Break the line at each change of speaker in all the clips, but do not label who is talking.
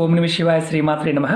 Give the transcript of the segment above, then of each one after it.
ఓం నమ శివాయ శ్రీమాత్రి నమ.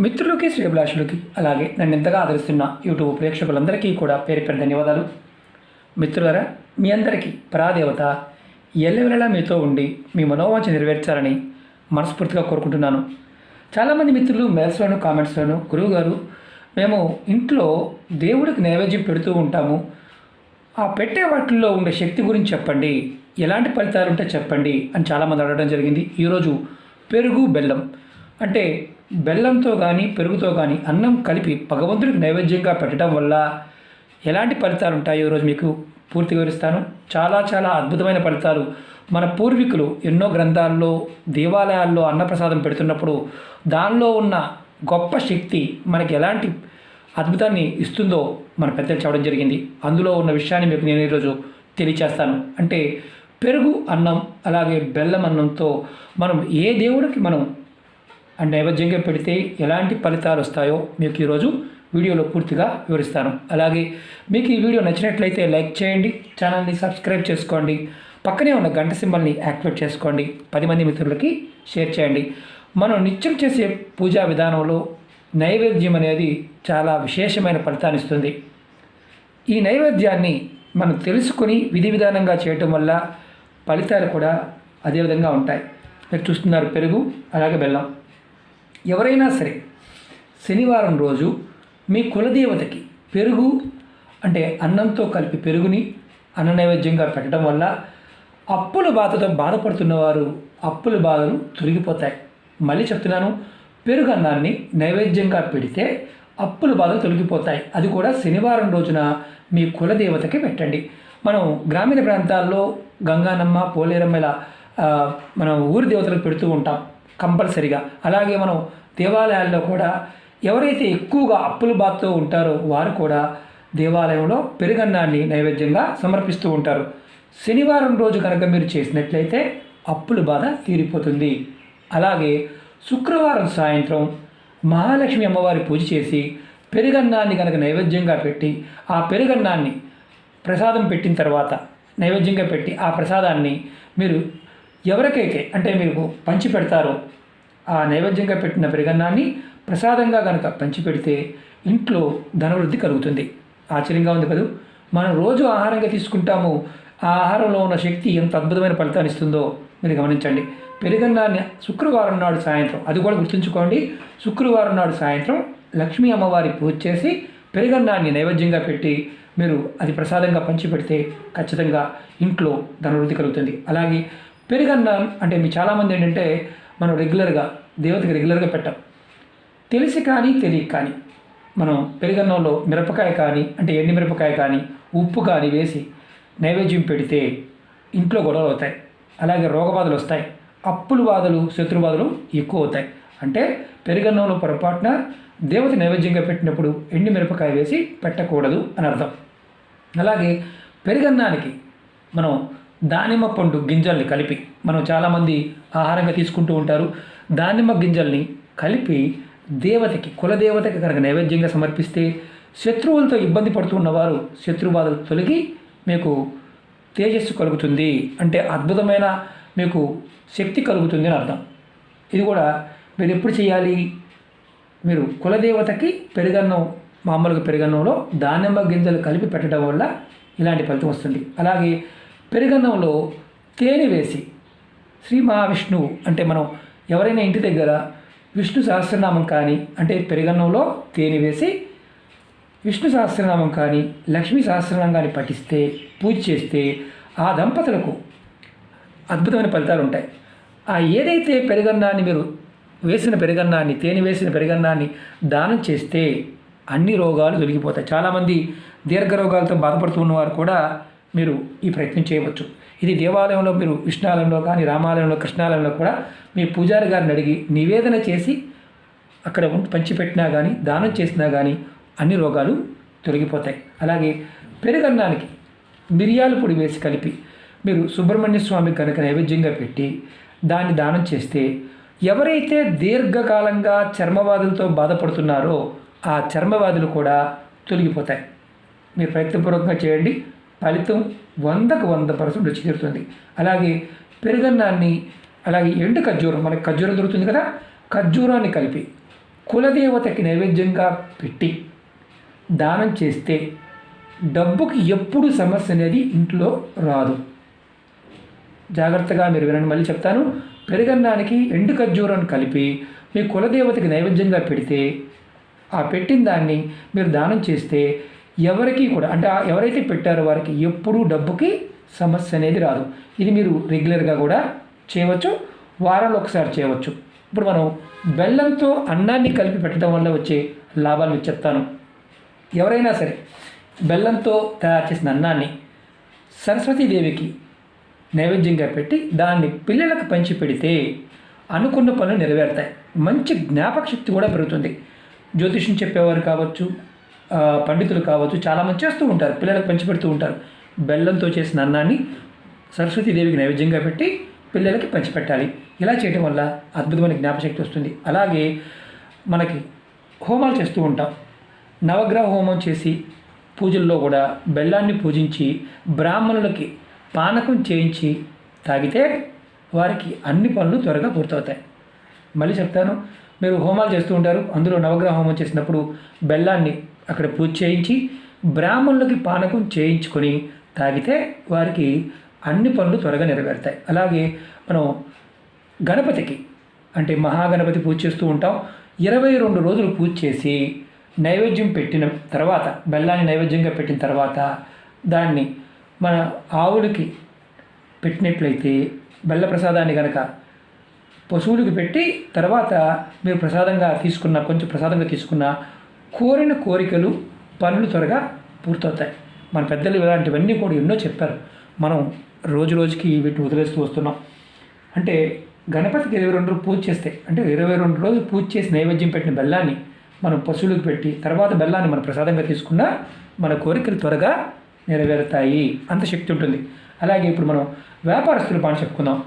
మిత్రులకి శ్రీభిలాషులకి అలాగే నన్ను ఎంతగా ఆదరిస్తున్న యూట్యూబ్ ప్రేక్షకులందరికీ కూడా పేరు పెద్ద ధన్యవాదాలు. మిత్రులరా మీ అందరికీ పరాదేవత ఎల్లవెల్లలా మీతో ఉండి మీ మనోవాంఛ నెరవేర్చాలని మనస్ఫూర్తిగా కోరుకుంటున్నాను. చాలామంది మిత్రులు మెయిల్స్లోను కామెంట్స్లోను గురువుగారు మేము ఇంట్లో దేవుడికి నైవేద్యం పెడుతూ ఉంటాము. ఆ పెట్టే వాటిల్లో ఉండే శక్తి గురించి చెప్పండి ఎలాంటి ఫలితాలు ఉంటే చెప్పండి అని చాలామంది అడగడం జరిగింది. ఈరోజు పెరుగు బెల్లం. అంటే బెల్లంతో కానీ పెరుగుతో కానీ అన్నం కలిపి భగవంతుడికి నైవేద్యంగా పెట్టడం వల్ల ఎలాంటి ఫలితాలు ఉంటాయో ఈరోజు మీకు పూర్తి వివరిస్తాను. చాలా చాలా అద్భుతమైన ఫలితాలు. మన పూర్వీకులు ఎన్నో గ్రంథాల్లో దేవాలయాల్లో అన్నప్రసాదం పెడుతున్నప్పుడు దానిలో ఉన్న గొప్ప శక్తి మనకి ఎలాంటి అద్భుతాన్ని ఇస్తుందో మన పెద్దలు చెప్పడం జరిగింది. అందులో ఉన్న విషయాన్ని మీకు నేను ఈరోజు తెలియచేస్తాను. అంటే పెరుగు అన్నం అలాగే బెల్లం అన్నంతో మనం ఏ దేవుడికి మనం నైవేద్యంగా పెడితే ఎలాంటి ఫలితాలు వస్తాయో మీకు ఈరోజు వీడియోలో పూర్తిగా వివరిస్తాను. అలాగే మీకు ఈ వీడియో నచ్చినట్లయితే లైక్ చేయండి ఛానల్ని సబ్స్క్రైబ్ చేసుకోండి పక్కనే ఉన్న గంట సింబల్ని యాక్టివేట్ చేసుకోండి పది మంది మిత్రులకి షేర్ చేయండి. మనం నిత్యం చేసే పూజా విధానంలో నైవేద్యం అనేది చాలా విశేషమైన ఫలితాన్ని ఇస్తుంది. ఈ నైవేద్యాన్ని మనం తెలుసుకొని విధి విధానంగా చేయటం వల్ల ఫలితాలు కూడా అదేవిధంగా ఉంటాయి. మీరు చూస్తున్నారు పెరుగు అలాగే బెల్లం. ఎవరైనా సరే శనివారం రోజు మీ కులదేవతకి పెరుగు అంటే అన్నంతో కలిపి పెరుగుని అన్న నైవేద్యంగా పెట్టడం వల్ల అప్పుల బాధతో బాధపడుతున్నవారు అప్పుల బాధలు తొలగిపోతాయి. మళ్ళీ చెప్తున్నాను పెరుగు అన్నాన్ని నైవేద్యంగా పెడితే అప్పుల బాధలు తొలగిపోతాయి. అది కూడా శనివారం రోజున మీ కులదేవతకి పెట్టండి. మనం గ్రామీణ ప్రాంతాల్లో గంగానమ్మ పోలేరమ్మ ఇలా మనం ఊరి దేవతలకు పెడుతూ ఉంటాం కంపల్సరిగా. అలాగే మనం దేవాలయాల్లో కూడా ఎవరైతే ఎక్కువగా అప్పుల బాధతో ఉంటారో వారు కూడా దేవాలయంలో పెరుగన్నాన్ని నైవేద్యంగా సమర్పిస్తూ ఉంటారు. శనివారం రోజు కనుక మీరు చేసినట్లయితే అప్పుల బాధ తీరిపోతుంది. అలాగే శుక్రవారం సాయంత్రం మహాలక్ష్మి అమ్మవారి పూజ చేసి పెరుగన్నాన్ని కనుక నైవేద్యంగా పెట్టి ఆ పెరుగన్నాన్ని ప్రసాదం పెట్టిన తర్వాత నైవేద్యంగా పెట్టి ఆ ప్రసాదాన్ని మీరు ఎవరికైతే అంటే మీరు పంచి పెడతారో ఆ నైవేద్యంగా పెట్టిన పెరుగన్నాన్ని ప్రసాదంగా కనుక పంచి పెడితే ఇంట్లో ధనవృద్ధి కలుగుతుంది. ఆశ్చర్యంగా ఉంది కదూ. మనం రోజు ఆహారంగా తీసుకుంటాము. ఆ ఆహారంలో ఉన్న శక్తి ఎంత అద్భుతమైన ఫలితాన్ని ఇస్తుందో మీరు గమనించండి. పెరుగన్నాన్ని శుక్రవారం నాడు సాయంత్రం అది కూడా గుర్తుంచుకోండి. శుక్రవారం నాడు సాయంత్రం లక్ష్మీ అమ్మవారి పూజ చేసి పెరుగన్నాన్ని నైవేద్యంగా పెట్టి మీరు అది ప్రసాదంగా పంచిపెడితే ఖచ్చితంగా ఇంట్లో ధనవృద్ధి కలుగుతుంది. అలాగే పెరుగన్నం అంటే మీ చాలామంది ఏంటంటే మనం రెగ్యులర్గా దేవతకి రెగ్యులర్గా పెట్టాం. తెలిసి కానీ తెలియక కానీ మనం పెరుగన్నంలో మిరపకాయ కానీ అంటే ఎండి మిరపకాయ కానీ ఉప్పు కానీ వేసి నైవేద్యం పెడితే ఇంట్లో గొడవలు అవుతాయి. అలాగే రోగబాధలు వస్తాయి. అప్పుల బాధలు శత్రు బాధలు ఎక్కువ అవుతాయి. అంటే పెరుగన్నంలో పొరపాటున దేవత నైవేద్యంగా పెట్టినప్పుడు ఎండి మిరపకాయ వేసి పెట్టకూడదు అని అర్థం. అలాగే పెరుగన్నానికి మనం దానిమ్మ పండు గింజల్ని కలిపి మనం చాలామంది ఆహారంగా తీసుకుంటూ ఉంటారు. దానిమ్మ గింజల్ని కలిపి దేవతకి కులదేవతకి కనుక నైవేద్యంగా సమర్పిస్తే శత్రువులతో ఇబ్బంది పడుతున్నవారు శత్రుబాధలు తొలగి మీకు తేజస్సు కలుగుతుంది అంటే అద్భుతమైన మీకు శక్తి కలుగుతుంది అని అర్థం. ఇది కూడా మీరు ఎప్పుడు చేయాలి? మీరు కులదేవతకి పెరుగన్నం మామూలుగా పెరుగన్నంలో దానిమ్మ గింజలు కలిపి పెట్టడం వల్ల ఇలాంటి ఫలితం వస్తుంది. అలాగే పెరుగన్నంలో తేనె వేసి శ్రీ మహావిష్ణువు అంటే మనం ఎవరైనా ఇంటి దగ్గర విష్ణు సహస్రనామం కానీ అంటే పెరుగన్నంలో తేనె వేసి విష్ణు సహస్రనామం కానీ లక్ష్మీ సహస్రనామం కానీ పఠిస్తే పూజ చేస్తే ఆ దంపతులకు అద్భుతమైన ఫలితాలు ఉంటాయి. ఆ ఏదైతే పెరుగన్నాన్ని మీరు వేసిన పెరుగన్నాన్ని తేనె వేసిన పెరుగన్నాన్ని దానం చేస్తే అన్ని రోగాలు తొలగిపోతాయి. చాలామంది దీర్ఘ రోగాలతో బాధపడుతున్న వారు కూడా మీరు ఈ ప్రయత్నం చేయవచ్చు. ఇది దేవాలయంలో మీరు విష్ణాలయంలో కానీ రామాలయంలో కృష్ణాలయంలో కూడా మీ పూజారి గారిని అడిగి నివేదన చేసి అక్కడ పంచిపెట్టినా కానీ దానం చేసినా కానీ అన్ని రోగాలు తొలగిపోతాయి. అలాగే పెరుగన్నానికి మిరియాల పొడి వేసి కలిపి మీరు సుబ్రహ్మణ్య స్వామి కనుక నైవేద్యంగా పెట్టి దాన్ని దానం చేస్తే ఎవరైతే దీర్ఘకాలంగా చర్మవాదులతో బాధపడుతున్నారో ఆ చర్మవాదులు కూడా తొలగిపోతాయి. మీరు ప్రయత్నపూర్వకంగా చేయండి. ఫలితం వందకు వంద పర్సెంట్ చేరుతుంది తీరుతుంది. అలాగే పెరుగన్నాన్ని అలాగే ఎండు ఖర్జూరం మనకి ఖర్జూరం దొరుకుతుంది కదా ఖర్జూరాన్ని కలిపి కులదేవతకి నైవేద్యంగా పెట్టి దానం చేస్తే డబ్బుకి ఎప్పుడు సమస్య అనేది ఇంట్లో రాదు. జాగ్రత్తగా మీరు వినండి. మళ్ళీ చెప్తాను. పెరుగన్నానికి ఎండు ఖర్జూరం కలిపి మీ కులదేవతకి నైవేద్యంగా పెడితే ఆ పెట్టిన దాన్ని మీరు దానం చేస్తే ఎవరికి కూడా అంటే ఎవరైతే పెట్టారో వారికి ఎప్పుడూ డబ్బుకి సమస్య అనేది రాదు. ఇది మీరు రెగ్యులర్గా కూడా చేయవచ్చు వారాలు ఒకసారి చేయవచ్చు. ఇప్పుడు మనం బెల్లంతో అన్నాన్ని కలిపి పెట్టడం వల్ల వచ్చే లాభాలు మీకు చెప్తాను. ఎవరైనా సరే బెల్లంతో తయారు చేసిన అన్నాన్ని సరస్వతీదేవికి నైవేద్యంగా పెట్టి దాన్ని పిల్లలకు పంచి పెడితే అనుకున్న పనులు నెరవేరుతాయి. మంచి జ్ఞాపక శక్తి కూడా పెరుగుతుంది. జ్యోతిష్యం చెప్పేవారు కావచ్చు పండితులు కావచ్చు చాలామంది చేస్తూ ఉంటారు. పిల్లలకు పంచిపెడుతూ ఉంటారు. బెల్లంతో చేసిన అన్నాన్ని సరస్వతీదేవికి నైవేద్యంగా పెట్టి పిల్లలకి పంచిపెట్టాలి ఇలా చేయడం వల్ల అద్భుతమైన జ్ఞాపశక్తి వస్తుంది. అలాగే మనకి హోమాలు చేస్తూ ఉంటాం. నవగ్రహ హోమం చేసి పూజల్లో కూడా బెల్లాన్ని పూజించి బ్రాహ్మణులకి పానకం చేయించి తాగితే వారికి అన్ని పనులు త్వరగా పూర్తవుతాయి. మళ్ళీ చెప్తాను మీరు హోమాలు చేస్తూ ఉంటారు. అందులో నవగ్రహ హోమం చేసినప్పుడు బెల్లాన్ని అక్కడ పూజ చేయించి బ్రాహ్మణులకి పానకం చేయించుకొని తాగితే వారికి అన్ని పనులు త్వరగా నెరవేరుతాయి. అలాగే మనం గణపతికి అంటే మహాగణపతి పూజ చేస్తూ ఉంటాం. ఇరవై రెండు రోజులు పూజ చేసి నైవేద్యం పెట్టిన తర్వాత బెల్లాన్ని నైవేద్యంగా పెట్టిన తర్వాత దాన్ని మన ఆవులకి పెట్టినట్లయితే బెల్ల ప్రసాదాన్ని కనుక పశువులకు పెట్టి తర్వాత మీరు ప్రసాదంగా తీసుకున్న కొంచెం ప్రసాదంగా తీసుకున్న కోరిన కోరికలు పనులు త్వరగా పూర్తవుతాయి. మన పెద్దలు ఇలాంటివన్నీ కూడా ఎన్నో చెప్పారు. మనం రోజు రోజుకి వీటిని వదిలేస్తూ వస్తున్నాం. అంటే గణపతికి ఇరవై రెండు రోజులు పూజ చేస్తే అంటే ఇరవై రెండు రోజులు పూజ చేసి నైవేద్యం పెట్టిన బెల్లాన్ని మనం పశువులకు పెట్టి తర్వాత బెల్లాన్ని మనం ప్రసాదంగా తీసుకున్నా మన కోరికలు త్వరగా నెరవేరుతాయి అంత శక్తి ఉంటుంది. అలాగే ఇప్పుడు మనం వ్యాపారస్తుల పాటు చెప్పుకుందాం.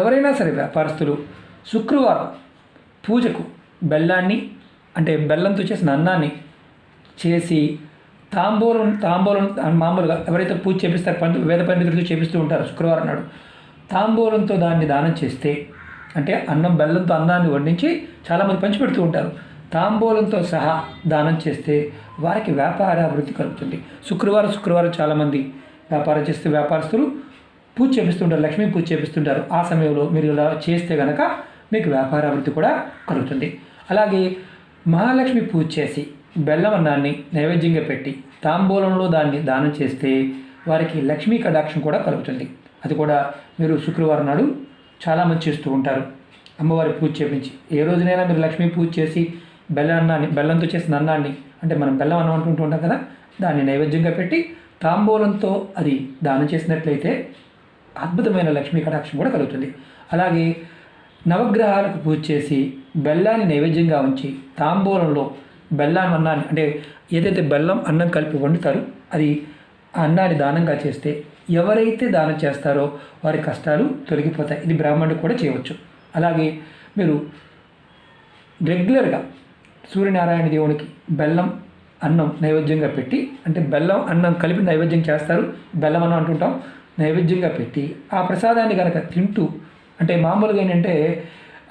ఎవరైనా సరే వ్యాపారస్తులు శుక్రవారం పూజకు బెల్లాన్ని అంటే బెల్లంతో చేసిన అన్నాన్ని చేసి తాంబూలం తాంబూలం మామూలుగా ఎవరైతే పూజ చేపిస్తారు పండు వేద పండితులతో చేపిస్తూ ఉంటారు శుక్రవారం నాడు. తాంబూలంతో దాన్ని దానం చేస్తే అంటే అన్నం బెల్లంతో అన్నాన్ని వండించి చాలామంది పంచిపెడుతూ ఉంటారు. తాంబూలంతో సహా దానం చేస్తే వారికి వ్యాపార అభివృద్ధి కలుగుతుంది. శుక్రవారం శుక్రవారం చాలామంది వ్యాపారం చేస్తే వ్యాపారస్తులు పూజ చేపిస్తుంటారు లక్ష్మీ పూజ చేపిస్తుంటారు. ఆ సమయంలో మీరు ఇలా చేస్తే కనుక మీకు వ్యాపార అభివృద్ధి కూడా కలుగుతుంది. అలాగే మహాలక్ష్మి పూజ చేసి బెల్లం అన్నాన్ని నైవేద్యంగా పెట్టి తాంబూలంలో దాన్ని దానం చేస్తే వారికి లక్ష్మీ కటాక్షం కూడా కలుగుతుంది. అది కూడా మీరు శుక్రవారం నాడు చాలామంది చేస్తూ ఉంటారు. అమ్మవారి పూజ చేపించి ఏ రోజునైనా మీరు లక్ష్మీ పూజ చేసి బెల్లం అన్నాన్ని బెల్లంతో చేసిన అన్నాన్ని అంటే మనం బెల్లం అన్నం అంటుంటూ ఉంటాం కదా దాన్ని నైవేద్యంగా పెట్టి తాంబూలంతో అది దానం చేసినట్లయితే అద్భుతమైన లక్ష్మీ కటాక్షం కూడా కలుగుతుంది. అలాగే నవగ్రహాలకు పూజ చేసి బెల్లాన్ని నైవేద్యంగా ఉంచి తాంబూలంలో బెల్లాన్ని అన్నాన్ని అంటే ఏదైతే బెల్లం అన్నం కలిపి వండుతారో అది ఆ అన్నాన్ని దానంగా చేస్తే ఎవరైతే దానం చేస్తారో వారి కష్టాలు తొలగిపోతాయి. ఇది బ్రాహ్మణుడు కూడా చేయవచ్చు. అలాగే మీరు రెగ్యులర్గా సూర్యనారాయణ దేవునికి బెల్లం అన్నం నైవేద్యంగా పెట్టి అంటే బెల్లం అన్నం కలిపి నైవేద్యం చేస్తారు. బెల్లం అన్నం అంటుంటాం. నైవేద్యంగా పెట్టి ఆ ప్రసాదాన్ని కనుక తింటూ అంటే మామూలుగా ఏంటంటే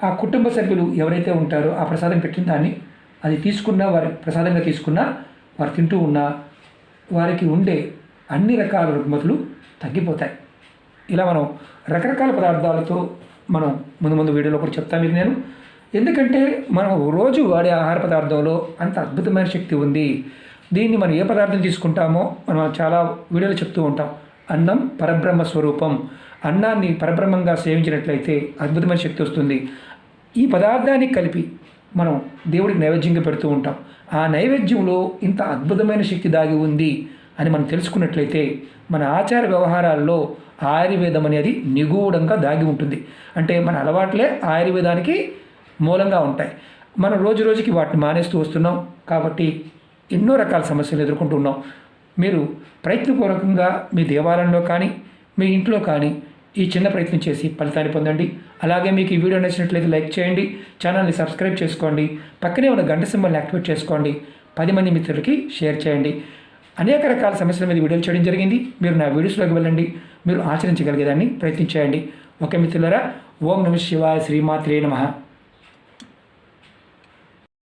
ఆ కుటుంబ సభ్యులు ఎవరైతే ఉంటారో ఆ ప్రసాదం పెట్టిన దాన్ని అది తీసుకున్నా వారి ప్రసాదంగా తీసుకున్నా వారు తింటూ ఉన్నా వారికి ఉండే అన్ని రకాల రుగ్మతులు తగ్గిపోతాయి. ఇలా మనం రకరకాల పదార్థాలతో మనం ముందు ముందు వీడియోలో కూడా చెప్తాను మీకు నేను. ఎందుకంటే మనం రోజు వాడే ఆహార పదార్థంలో అంత అద్భుతమైన శక్తి ఉంది. దీన్ని మనం ఏ పదార్థం తీసుకుంటామో మనం చాలా వీడియోలు చెప్తూ ఉంటాం. అన్నం పరబ్రహ్మ స్వరూపం. అన్నాన్ని పరబ్రహ్మంగా సేవించినట్లయితే అద్భుతమైన శక్తి వస్తుంది. ఈ పదార్థాన్ని కలిపి మనం దేవుడికి నైవేద్యంగా పెడుతూ ఉంటాం. ఆ నైవేద్యంలో ఇంత అద్భుతమైన శక్తి దాగి ఉంది అని మనం తెలుసుకున్నట్లయితే మన ఆచార వ్యవహారాల్లో ఆయుర్వేదం అనేది నిగూఢంగా దాగి ఉంటుంది. అంటే మన అలవాట్లే ఆయుర్వేదానికి మూలంగా ఉంటాయి. మనం రోజు రోజుకి వాటిని మానేస్తూ వస్తున్నాం కాబట్టి ఎన్నో రకాల సమస్యలు ఎదుర్కొంటున్నాం మీరు ప్రయత్నపూర్వకంగా మీ దేవాలయంలో కానీ మీ ఇంట్లో కానీ ఈ చిన్న ప్రయత్నం చేసి ఫలితాన్ని పొందండి. అలాగే మీకు ఈ వీడియో నచ్చినట్లయితే లైక్ చేయండి ఛానల్ని సబ్స్క్రైబ్ చేసుకోండి పక్కనే ఉన్న గంట సింబల్ని యాక్టివేట్ చేసుకోండి పది మంది మిత్రులకి షేర్ చేయండి. అనేక రకాల సమస్యల మీద వీడియోలు చేయడం జరిగింది. మీరు నా వీడియోస్లోకి వెళ్ళండి. మీరు ఆచరించగలిగేదాన్ని ప్రయత్నించేయండి. ఓకే మిత్రులరా ఓం నమ శివాయ శ్రీమాత్రే నమ.